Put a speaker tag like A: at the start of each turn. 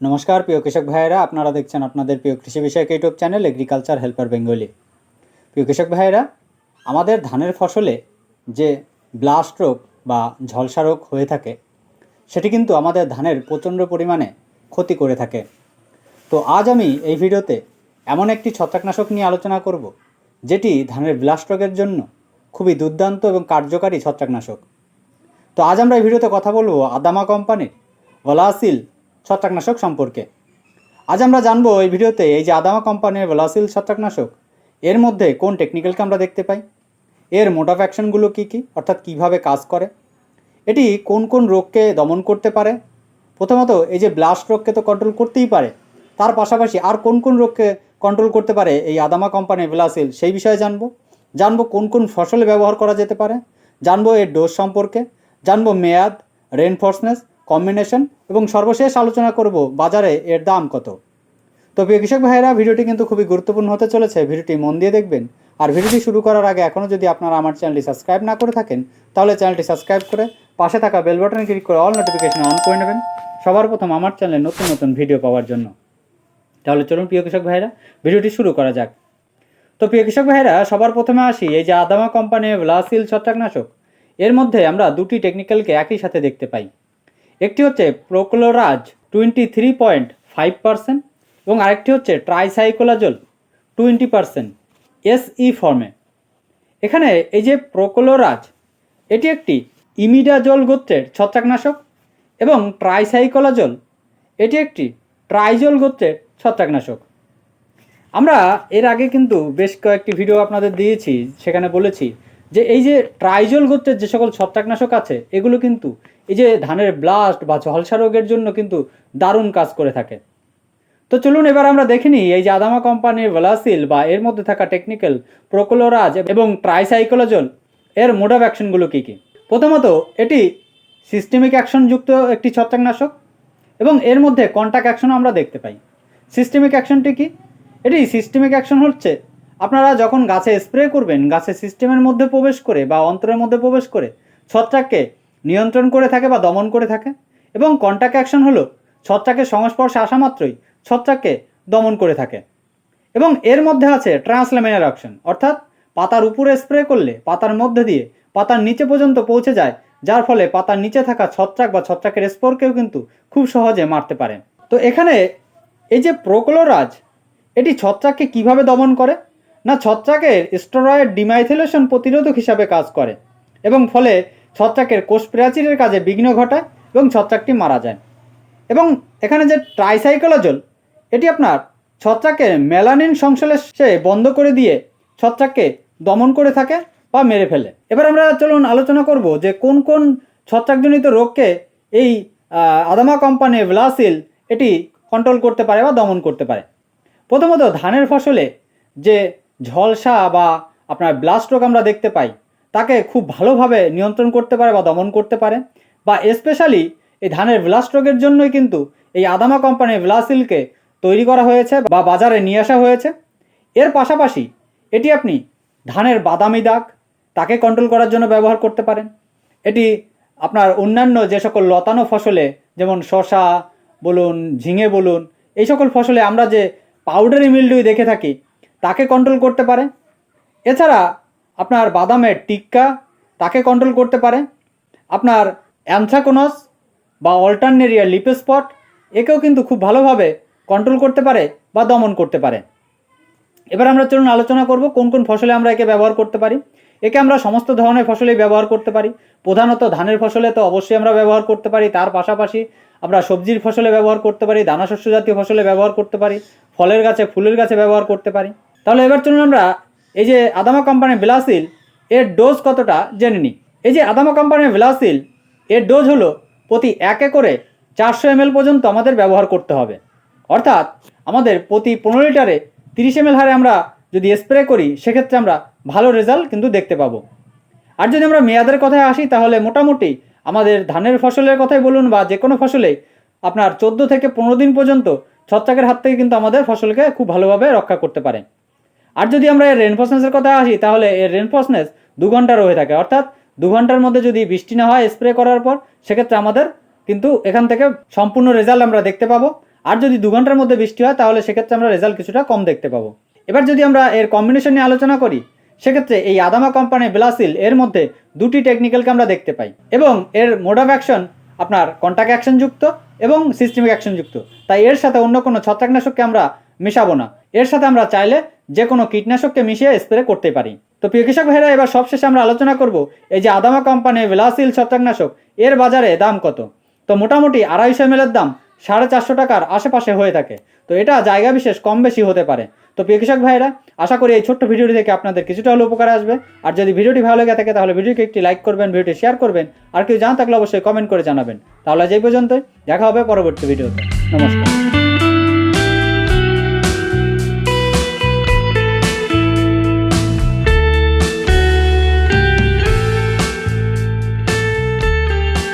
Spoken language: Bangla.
A: নমস্কার, প্রিয় কৃষক ভাইয়েরা। আপনারা দেখছেন আপনাদের প্রিয় কৃষি বিষয়ক YouTube channel agriculture helper Bengali. প্রিয় কৃষক ভাইয়েরা, আমাদের ধানের ফসলে যে ব্লাস্ট রোগ বা ঝলসা রোগ হয়ে থাকে, সেটি কিন্তু আমাদের ধানের প্রচণ্ড পরিমাণে ক্ষতি করে থাকে। তো আজ আমি এই ভিডিওতে এমন একটি ছত্রাকনাশক নিয়ে আলোচনা করব, যেটি ধানের ব্লাস্ট রোগের জন্য খুবই দুর্দান্ত এবং কার্যকারী ছত্রাকনাশক। তো আজ আমরা এই ভিডিওতে কথা বলব আদামা কোম্পানির ভলাসিল ছত্রাকনাশক সম্পর্কে। আজ আমরা জানব এই ভিডিওতে এই যে আদামা কোম্পানির ভলাসিল ছত্রাকনাশক, এর মধ্যে কোন টেকনিক্যালকে আমরা দেখতে পাই? এর মোড অফ কী কী? অর্থাৎ কীভাবে কাজ করে? এটি কোন কোন রোগকে দমন করতে পারে? প্রথমত, এই যে ব্লাস্ট রোগকে তো কন্ট্রোল করতেই পারে। তার পাশাপাশি আর কোন কোন রোগকে কন্ট্রোল করতে পারে এই আদামা কোম্পানির ভ্লাসিল, সেই বিষয়ে জানব। জানব কোন কোন ফসলে ব্যবহার করা যেতে পারে। জানব এর ডোজ সম্পর্কে। জানব মেয়াদ রেনফোর্সনেস কম্বিনেশন এবং সর্বশেষ আলোচনা করব বাজারে এর দাম কত। তো প্রিয় কৃষক ভাইয়েরা, ভিডিওটি কিন্তু খুবই গুরুত্বপূর্ণ হতে চলেছে। ভিডিওটি মন দিয়ে দেখবেন। আর ভিডিওটি শুরু করার আগে এখনও যদি আপনারা আমার চ্যানেলটি সাবস্ক্রাইব না করে থাকেন, তাহলে চ্যানেলটি সাবস্ক্রাইব করে পাশে থাকা বেল বাটনে ক্লিক করে অল নোটিফিকেশন অন করে নেবেন। সবার প্রথম আমার চ্যানেলে নতুন নতুন ভিডিও পাওয়ার জন্য। তাহলে চলুন প্রিয় কৃষক ভাইয়েরা, ভিডিওটি শুরু করা যাক। তো প্রিয় কৃষক ভাইয়েরা, সবার প্রথমে আসি, এই যে আদামা কোম্পানির ব্লাসিল ছত্রাকনাশক। এর মধ্যে আমরা দুটি টেকনিক্যালকে একই সাথে দেখতে পাই। একটি হচ্ছে prochloraz twenty three point five percent এবং আরেকটি হচ্ছে ট্রাইসাইকোলাজল টোয়েন্টি পার্সেন্ট এসই ফর্মে। এখানে এই যে প্রোক্লোরাজ, এটি একটি ইমিডাজল গোত্রের ছত্রাকনাশক এবং ট্রাইসাইকোলাজল, এটি একটি ট্রাইজল গোত্রের ছত্রাকনাশক। আমরা এর আগে কিন্তু বেশ কয়েকটি ভিডিও আপনাদের দিয়েছি, সেখানে বলেছি যে এই যে ট্রাইজল গোত্রের যে সকল ছত্রাকনাশক আছে, এগুলো কিন্তু এই যে ধানের ব্লাস্ট বা ঝলসা রোগের জন্য কিন্তু দারুণ কাজ করে থাকে। তো চলুন এবার আমরা দেখে নিই এই যে আদামা কোম্পানির ভ্লাসিল বা এর মধ্যে থাকা টেকনিক্যাল প্রোকোলোরাজ এবং ট্রাইসাইকোলোজল এর মোড অফ অ্যাকশনগুলো কী কী? প্রথমত, এটি সিস্টেমিক অ্যাকশনযুক্ত একটি ছত্রাকনাশক এবং এর মধ্যে কন্ট্যাক্ট অ্যাকশনও আমরা দেখতে পাই। সিস্টেমিক অ্যাকশনটি কি? এটি সিস্টেমিক অ্যাকশন হচ্ছে আপনারা যখন গাছে স্প্রে করবেন গাছের সিস্টেমের মধ্যে প্রবেশ করে বা অন্তরের মধ্যে প্রবেশ করে ছত্রাককে নিয়ন্ত্রণ করে থাকে বা দমন করে থাকে এবং কন্ট্যাক্ট অ্যাকশন হলো ছত্রাকের সংস্পর্শে আসা মাত্রই ছত্রাককে দমন করে থাকে। এবং এর মধ্যে আছে ট্রান্সলেমিনার অ্যাকশন অর্থাৎ পাতার উপরে স্প্রে করলে পাতার মধ্যে দিয়ে পাতার নিচে পর্যন্ত পৌঁছে যায়, যার ফলে পাতার নিচে থাকা ছত্রাক বা ছত্রাকের স্পোরকেও কিন্তু খুব সহজে মারতে পারে। তো এখানে এই যে প্রোক্লোরাজ, এটি ছত্রাককে কীভাবে দমন করে? না ছত্রাকের স্টেরয়েড ডিমাইথিলেশন প্রতিরোধক হিসাবে কাজ করে এবং ফলে ছত্রাকের কোষ প্রাচীরের কাজে বিঘ্ন ঘটায় এবং ছত্রাকটি মারা যায়। এবং এখানে যে ট্রাইসাইকোলজল এটি আপনার ছত্রাকের মেলানিন সংশ্লেষে বন্ধ করে দিয়ে ছত্রাককে দমন করে থাকে বা মেরে ফেলে। এবার আমরা চলুন আলোচনা করব যে কোন কোন ছত্রাকজনিত রোগকে এই আদামা কোম্পানি ভ্লাসিল এটি কন্ট্রোল করতে পারে বা দমন করতে পারে। প্রথমত ধানের ফসলে যে ঝলসা বা আপনার ব্লাস্ট রোগ আমরা দেখতে পাই, তাকে খুব ভালোভাবে নিয়ন্ত্রণ করতে পারে বা দমন করতে পারে বা স্পেশালি এই ধানের ব্লাস্ট রোগের জন্যই কিন্তু এই আদামা কোম্পানির ব্লাসিলকে তৈরি করা হয়েছে বা বাজারে নিয়ে আসা হয়েছে। এর পাশাপাশি এটি আপনি ধানের বাদামি দাগ তাকে কন্ট্রোল করার জন্য ব্যবহার করতে পারেন। এটি আপনার অন্যান্য যে সকল লতানো ফসলে, যেমন শশা বলুন, ঝিঙে বলুন, এই সকল ফসলে আমরা যে পাউডারি মিল্ডুই দেখে থাকি তাকে কন্ট্রোল করতে পারে। এছাড়া আপনার বাদামের টিক্কা তাকে কন্ট্রোল করতে পারে। আপনার অ্যানথ্রাকোনস বা অল্টারনেরিয়া লিপ স্পট একেও কিন্তু খুব ভালোভাবে কন্ট্রোল করতে পারে বা দমন করতে পারে। এবার আমরা চলুন আলোচনা করব কোন কোন ফসলে আমরা একে ব্যবহার করতে পারি। একে আমরা সমস্ত ধরনের ফসলেই ব্যবহার করতে পারি। প্রধানত ধানের ফসলে তো অবশ্যই আমরা ব্যবহার করতে পারি। তার পাশাপাশি আমরা সবজির ফসলে ব্যবহার করতে পারি। দানা শস্য জাতীয় ফসলে ব্যবহার করতে পারি। ফলের গাছে, ফুলের গাছে ব্যবহার করতে পারি। তাহলে এবার চলুন আমরা এই যে আদামা কোম্পানির বিলাসিল এর ডোজ কতটা জেনে নিই। এই যে আদামা কোম্পানির বিলাসিল এর ডোজ হলো প্রতি এক একরে চারশো এমএল পর্যন্ত আমাদের ব্যবহার করতে হবে। অর্থাৎ আমাদের প্রতি পনেরো লিটারে তিরিশ এমএল হারে আমরা যদি স্প্রে করি, সেক্ষেত্রে আমরা ভালো রেজাল্ট কিন্তু দেখতে পাবো। আর যদি আমরা মেয়াদের কথায় আসি, তাহলে মোটামুটি আমাদের ধানের ফসলের কথাই বলুন বা যে কোনো ফসলে আপনার চোদ্দ থেকে পনেরো দিন পর্যন্ত ছত্রাকের হাত থেকে কিন্তু আমাদের ফসলকে খুব ভালোভাবে রক্ষা করতে পারে। আর যদি আমরা এর রেনফোর্সনেসের কথা আসি, তাহলে এর রেনফোর্সনেস দু ঘণ্টার হয়ে থাকে। অর্থাৎ দু ঘণ্টার মধ্যে যদি বৃষ্টি না হয় স্প্রে করার পর, সেক্ষেত্রে আমাদের কিন্তু এখান থেকে সম্পূর্ণ রেজাল্ট আমরা দেখতে পাবো। আর যদি দু ঘণ্টার মধ্যে বৃষ্টি হয়, তাহলে সেক্ষেত্রে আমরা রেজাল্ট কিছুটা কম দেখতে পাবো। এবার যদি আমরা এর কম্বিনেশন নিয়ে আলোচনা করি, সেক্ষেত্রে এই আদামা কোম্পানির ব্লাসিল এর মধ্যে দুটি টেকনিক্যালকে আমরা দেখতে পাই। এবং এর মোড অফ অ্যাকশন আপনার কন্ট্যাক্ট অ্যাকশন যুক্ত এবং সিস্টেমিক অ্যাকশন যুক্ত। তাই এর সাথে অন্য কোনো ছত্রাকনাশককে আমরা মেশাবো না। এর সাথে আমরা চাইলে যে কোনো কীটনাশককে মিশিয়ে স্প্রে করতে পারি। তো প্রিয় কৃষক ভাইরা, এবার সবশেষে আমরা আলোচনা করব এই যে আদামা কোম্পানির ভেলাসিল ছত্রাকনাশক, এর বাজারে দাম কত? তো মোটামুটি আড়াইশো এম দাম সাড়ে চারশো টাকার আশেপাশে হয়ে থাকে। তো এটা জায়গা বিশেষ কম বেশি হতে পারে। তো প্রিয় কৃষক ভাইরা, আশা করি এই ছোট্ট ভিডিওটি থেকে আপনাদের কিছুটা হলে উপকার আসবে। আর যদি ভিডিওটি ভালো লেগে থাকে, তাহলে ভিডিওকে একটি লাইক করবেন, ভিডিওটি শেয়ার করবেন। আর কেউ জানা থাকলে অবশ্যই কমেন্ট করে জানাবেন। তাহলে এই পর্যন্তই। দেখা হবে পরবর্তী ভিডিওতে। নমস্কার।